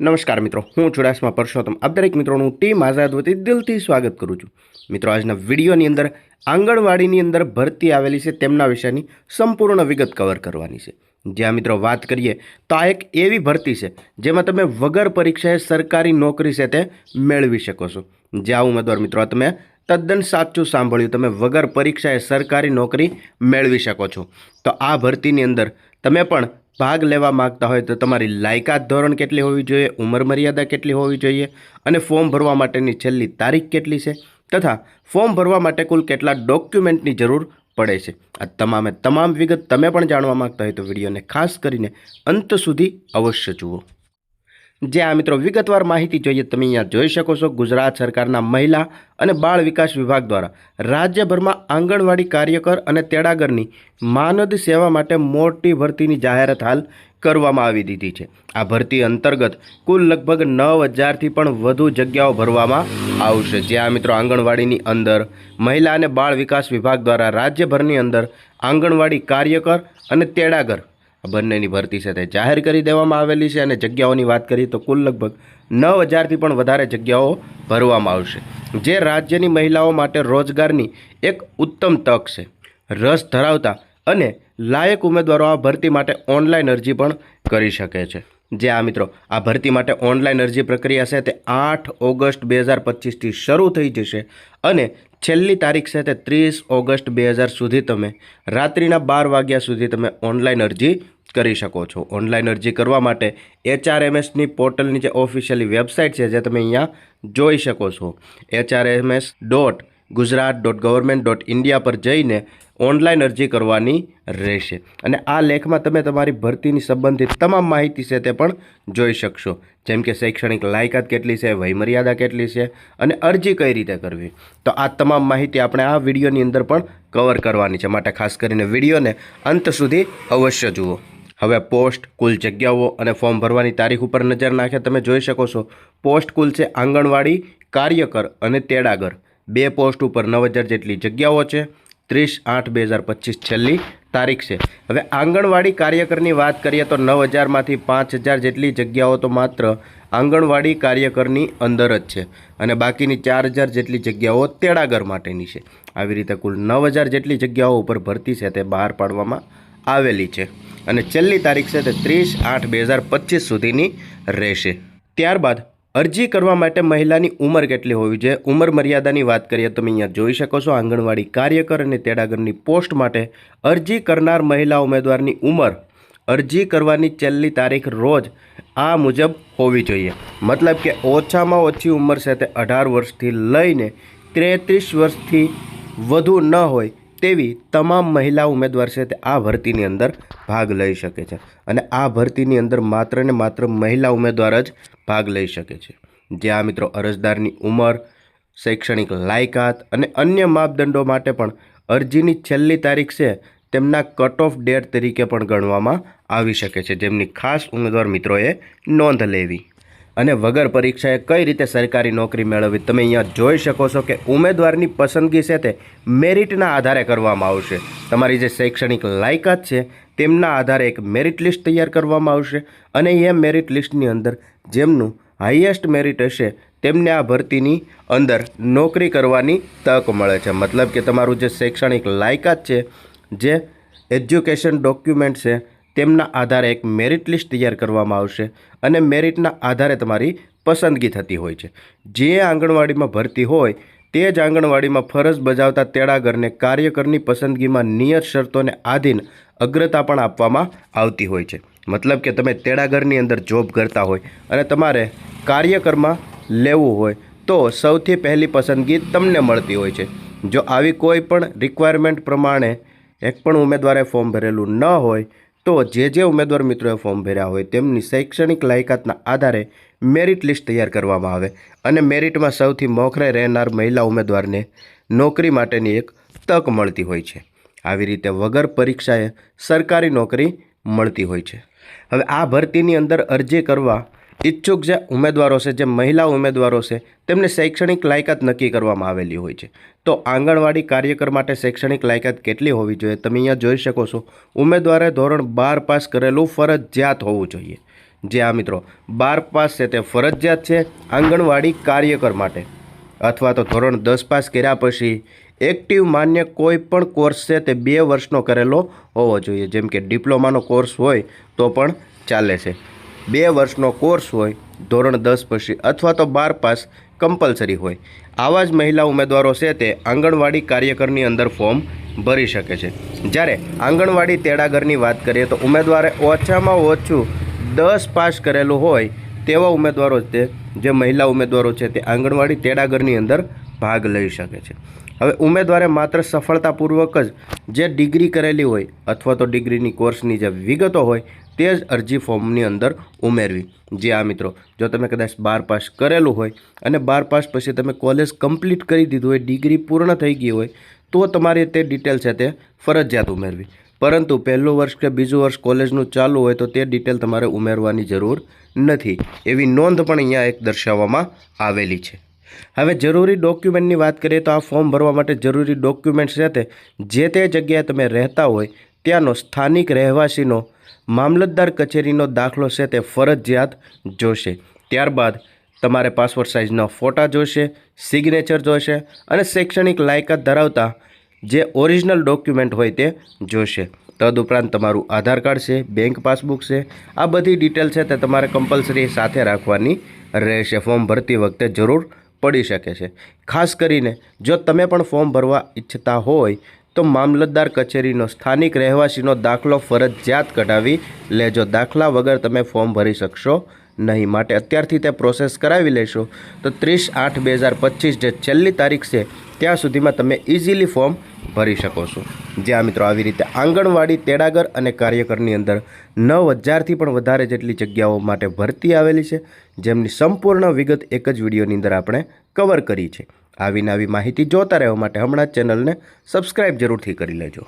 નમસ્કાર મિત્રો, હું ચુડાસમા પરસોત્તમ. આપ દરેક મિત્રોનું ટીમ આઝાદ વતી દિલથી સ્વાગત કરું છું. મિત્રો, આજના વિડીયોની અંદર આંગણવાડીની અંદર ભરતી આવેલી છે, તેમના વિશેની સંપૂર્ણ વિગત કવર કરવાની છે. જ્યાં મિત્રો વાત કરીએ, તો આ એક એવી ભરતી છે, જેમાં તમે વગર પરીક્ષાએ સરકારી નોકરી તે મેળવી શકો છો. જ્યાં ઉમેદવાર મિત્રો તમે તદ્દન સાચું સાંભળ્યું. તમે વગર પરીક્ષાએ સરકારી નોકરી મેળવી શકો છો. તો આ ભરતીની અંદર તમે પણ ભાગ લેવા માંગતા હોય તો તમારી લાયકાત ધોરણ કેટલી હોવી જોઈએ, ઉંમર મર્યાદા કેટલી હોવી જોઈએ અને ફોર્મ ભરવા માટેની છેલ્લી તારીખ કેટલી છે તથા ફોર્મ ભરવા માટે કુલ કેટલા ડોક્યુમેન્ટની જરૂર પડે છે. આ તમામે તમામ વિગત તમે પણ જાણવા માંગતા હોય તો વિડીયોને ખાસ કરીને અંત સુધી અવશ્ય જુઓ. જે આ મિત્રો વિગતવાર માહિતી જોઈએ તમે અહીંયા જોઈ શકો છો ગુજરાત સરકારના મહિલા અને બાળ વિકાસ વિભાગ દ્વારા રાજ્યભરમાં આંગણવાડી કાર્યકર અને તેડાગરની માનદ સેવા માટે મોટી ભરતીની જાહેરાત હાલ કરવામાં આવી દીધી છે. આ ભરતી અંતર્ગત કુલ લગભગ નવ હજારથી પણ વધુ જગ્યાઓ ભરવામાં આવશે. જ્યાં મિત્રો આંગણવાડીની અંદર મહિલા અને બાળ વિકાસ વિભાગ દ્વારા રાજ્યભરની અંદર આંગણવાડી કાર્યકર અને તેડાગર બંનેની ભરતી તે જાહેર કરી દેવામાં આવેલી છે અને જગ્યાઓની વાત કરીએ તો કુલ લગભગ નવ હજારથી પણ વધારે જગ્યાઓ ભરવામાં આવશે, જે રાજ્યની મહિલાઓ માટે રોજગારની એક ઉત્તમ તક છે. રસ ધરાવતા અને લાયક ઉમેદવારો આ ભરતી માટે ઓનલાઈન અરજી પણ કરી શકે છે. જે આ મિત્રો, આ ભરતી માટે ઓનલાઈન અરજી પ્રક્રિયા છે તે આઠ ઓગસ્ટ બે હજાર પચીસથી શરૂ થઈ જશે અને છેલ્લી તારીખ છે તે ત્રીસ ઓગસ્ટ બે હજાર સુધી તમે રાત્રિના બાર વાગ્યા સુધી તમે ઓનલાઈન અરજી કરી શકો છો. ઓનલાઈન અરજી કરવા માટે એચઆરએમએસની પોર્ટલની જે ઓફિશિયલી વેબસાઇટ છે, જે તમે અહીંયા જોઈ શકો છો. HRMS dot Gujarat dot government dot India પર જઈને ઓનલાઈન અરજી કરવાની રહેશે. અને આ લેખમાં તમે તમારી ભરતીની સંબંધિત તમામ માહિતી છે તે પણ જોઈ શકશો. જેમ કે શૈક્ષણિક લાયકાત કેટલી છે, વયમર્યાદા કેટલી છે અને અરજી કઈ રીતે કરવી. તો આ તમામ માહિતી આપણે આ વિડીયોની અંદર પણ કવર કરવાની છે. માટે ખાસ કરીને વિડીયોને અંત સુધી અવશ્ય જુઓ. હવે પોસ્ટ કુલ જગ્યાઓ અને ફોર્મ ભરવાની તારીખ ઉપર નજર નાખે તમે જોઈ શકો છો. પોસ્ટ કુલ છે આંગણવાડી, કાર્યકર અને તેડાગર. બે પોસ્ટ ઉપર નવ હજાર જેટલી જગ્યાઓ છે. ત્રીસ આઠ બે હજાર પચીસ છેલ્લી તારીખ છે. હવે આંગણવાડી કાર્યકરની વાત કરીએ તો નવ હજારમાંથી પાંચ હજાર જેટલી જગ્યાઓ તો માત્ર આંગણવાડી કાર્યકરની અંદર જ છે. અને બાકીની ચાર હજાર જેટલી જગ્યાઓ તેડાગર માટેની છે. આવી રીતે કુલ નવ હજાર જેટલી જગ્યાઓ ઉપર ભરતી છે તે બહાર પાડવામાં આવેલી છે. અને છેલ્લી તારીખ છે તે ત્રીસ આઠ બે હજાર પચીસ સુધીની રહેશે. ત્યારબાદ અરજી કરવા માટે મહિલાની ઉંમર કેટલી હોવી જોઈએ? ઉંમર મર્યાદાની વાત કરીએ તમે અહીંયા જોઈ શકો છો, આંગણવાડી કાર્યકર અને તેડાગરની પોસ્ટ માટે અરજી કરનાર મહિલા ઉમેદવારની ઉંમર અરજી કરવાની છેલ્લી તારીખ રોજ આ મુજબ હોવી જોઈએ. મતલબ કે ઓછામાં ઓછી ઉંમર છે તે અઢાર વર્ષથી લઈને ત્રેત્રીસ વર્ષથી વધુ ન હોય તેવી તમામ મહિલા ઉમેદવાર છે તે આ ભરતીની અંદર ભાગ લઈ શકે છે. અને આ ભરતીની અંદર માત્ર ને માત્ર મહિલા ઉમેદવાર જ ભાગ લઈ શકે છે. જ્યાં મિત્રો અરજદારની ઉંમર, શૈક્ષણિક લાયકાત અને અન્ય માપદંડો માટે પણ અરજીની છેલ્લી તારીખ છે તેમના કટ ઓફ ડેટ તરીકે પણ ગણવામાં આવી શકે છે. જેમની ખાસ ઉમેદવાર મિત્રોએ નોંધ લેવી. અને વગર પરીક્ષાએ કઈ રીતે સરકારી નોકરી મેળવવી? તમે અહીંયા જોઈ શકો છો કે ઉમેદવારની પસંદગી છે તે મેરિટના આધારે કરવામાં આવશે. તમારી જે શૈક્ષણિક લાયકાત છે, તેમના આધારે એક મેરિટ લિસ્ટ તૈયાર કરવામાં આવશે અને એ મેરિટ લિસ્ટની અંદર જેમનું હાઈએસ્ટ મેરિટ હશે, તેમને આ ભરતીની અંદર નોકરી કરવાની તક મળે છે. મતલબ કે તમારું જે શૈક્ષણિક લાયકાત છે, જે એજ્યુકેશન ડોક્યુમેન્ટ છે તેમના આધારે એક મેરિટ લિસ્ટ તૈયાર કરવામાં આવશે અને મેરિટના આધારે તમારી પસંદગી થતી હોય છે. જે આંગણવાડીમાં ભરતી હોય તે જ આંગણવાડીમાં ફરજ બજાવતા તેડાગરને કાર્યકરની પસંદગીમાં નિયત શરતોને આધીન અગ્રતા પણ આપવામાં આવતી હોય છે. મતલબ કે તમે તેડાગરની અંદર જોબ કરતા હોય અને તમારે કાર્યકરમાં લેવું હોય તો સૌથી પહેલી પસંદગી તમને મળતી હોય છે. જો આવી કોઈ પણ રિક્વાયરમેન્ટ પ્રમાણે એક પણ ઉમેદવારે ફોર્મ ભરેલું ન હોય તો જે જે ઉમેદવાર મિત્રોએ ફોર્મ ભર્યા હોય તેમની શૈક્ષણિક લાયકાતના આધારે મેરિટ લિસ્ટ તૈયાર કરવામાં આવે અને મેરિટમાં સૌથી મોખરે રહેનાર મહિલા ઉમેદવારને નોકરી માટેની એક તક મળતી હોય છે. આવી રીતે વગર પરીક્ષાએ સરકારી નોકરી મળતી હોય છે. હવે આ ભરતીની અંદર અરજી કરવા ઈચ્છુક જે ઉમેદવારો છે, જે મહિલા ઉમેદવારો છે, તેમને શૈક્ષણિક લાયકાત નક્કી કરવામાં આવેલી હોય છે. તો આંગણવાડી કાર્યકર માટે શૈક્ષણિક લાયકાત કેટલી હોવી જોઈએ? તમે અહીંયા જોઈ શકો છો. ઉમેદવારે ધોરણ બાર પાસ કરેલું ફરજિયાત હોવું જોઈએ. જે આ મિત્રો, બાર પાસ છે તે ફરજિયાત છે આંગણવાડી કાર્યકર માટે. અથવા તો ધોરણ દસ પાસ કર્યા પછી એક્ટિવ માન્ય કોઈ પણ કોર્સ છે તે બે વર્ષનો કરેલો હોવો જોઈએ. જેમ કે ડિપ્લોમાનો કોર્સ હોય તો પણ ચાલે છે. બે વર્ષનો કોર્સ હોય, ધોરણ દસ પછી અથવા તો બાર પાસ કમ્પલસરી હોય. આવા જ મહિલા ઉમેદવારો છે તે આંગણવાડી કાર્યકરની અંદર ફોર્મ ભરી શકે છે. જ્યારે આંગણવાડી તેડાગરની વાત કરીએ તો ઉમેદવારે ઓછામાં ઓછું દસ પાસ કરેલું હોય, તેવા ઉમેદવારો તે, જે મહિલા ઉમેદવારો છે તે આંગણવાડી તેડાગરની અંદર ભાગ લઈ શકે છે. હવે ઉમેદવારે માત્ર સફળતાપૂર્વક જ જે ડિગ્રી કરેલી હોય અથવા તો ડિગ્રીની કોર્સની જે વિગતો હોય તે જ અરજી ફોર્મની અંદર ઉમેરવી. જે આ મિત્રો. જો તમે કદાચ બાર પાસ કરેલું હોય અને બાર પાસ પછી તમે કોલેજ કમ્પ્લીટ કરી દીધું હોય, ડિગ્રી પૂર્ણ થઈ ગઈ હોય, તો તમારે તે ડિટેલ છે તે ફરજિયાત ઉમેરવી. પરંતુ પહેલું વર્ષ કે બીજું વર્ષ કોલેજનું ચાલુ હોય, તો તે ડિટેલ તમારે ઉમેરવાની જરૂર નથી. એવી નોંધ પણ અહીંયા એક દર્શાવવામાં આવેલી છે. હવે જરૂરી ડોક્યુમેન્ટની વાત કરીએ, તો આ ફોર્મ ભરવા માટે જરૂરી ડોક્યુમેન્ટ છે તે, જે તે જગ્યાએ તમે રહેતા હોય, ત્યાંનો સ્થાનિક રહેવાસીનો મામલતદાર કચેરીનો દાખલો છે તે ફરજિયાત જોશે. ત્યારબાદ તમારે પાસપોર્ટ સાઇઝના ફોટા જોશે, સિગ્નેચર જોશે અને શૈક્ષણિક લાયકાત ધરાવતા જે ઓરિજિનલ ડોક્યુમેન્ટ હોય તે જોશે. તદુપરાંત તમારું આધાર કાર્ડ છે, બેંક પાસબુક છે, આ બધી ડિટેલ છે તે તમારે કમ્પલસરી સાથે રાખવાની રહેશે. ફોર્મ ભરતી વખતે જરૂર પડી શકે છે. ખાસ કરીને જો તમે પણ ફોર્મ ભરવા ઈચ્છતા હોય તો મામલતદાર કચેરીનો સ્થાનિક રહેવાસીનો દાખલો ફરજિયાત કઢાવી લેજો. દાખલા વગર તમે ફોર્મ ભરી શકશો નહીં. માટે અત્યારથી તે પ્રોસેસ કરાવી લેશો. તો ત્રીસ આઠ બે હજાર પચીસ જે છેલ્લી તારીખ છે, ત્યાં સુધીમાં તમે ઇઝીલી ફોર્મ ભરી શકો છો. જ્યાં મિત્રો આવી રીતે આંગણવાડી, તેડાગર અને કાર્યકરની અંદર નવ હજારથી પણ વધારે જેટલી જગ્યાઓ માટે ભરતી આવેલી છે. જેમની સંપૂર્ણ વિગત એક જ વિડીયોની અંદર આપણે કવર કરી છે. આવી નવી માહિતી જોતા રહેવા માટે હમણાં જ ચેનલને સબસ્ક્રાઈબ જરૂરથી કરી લેજો.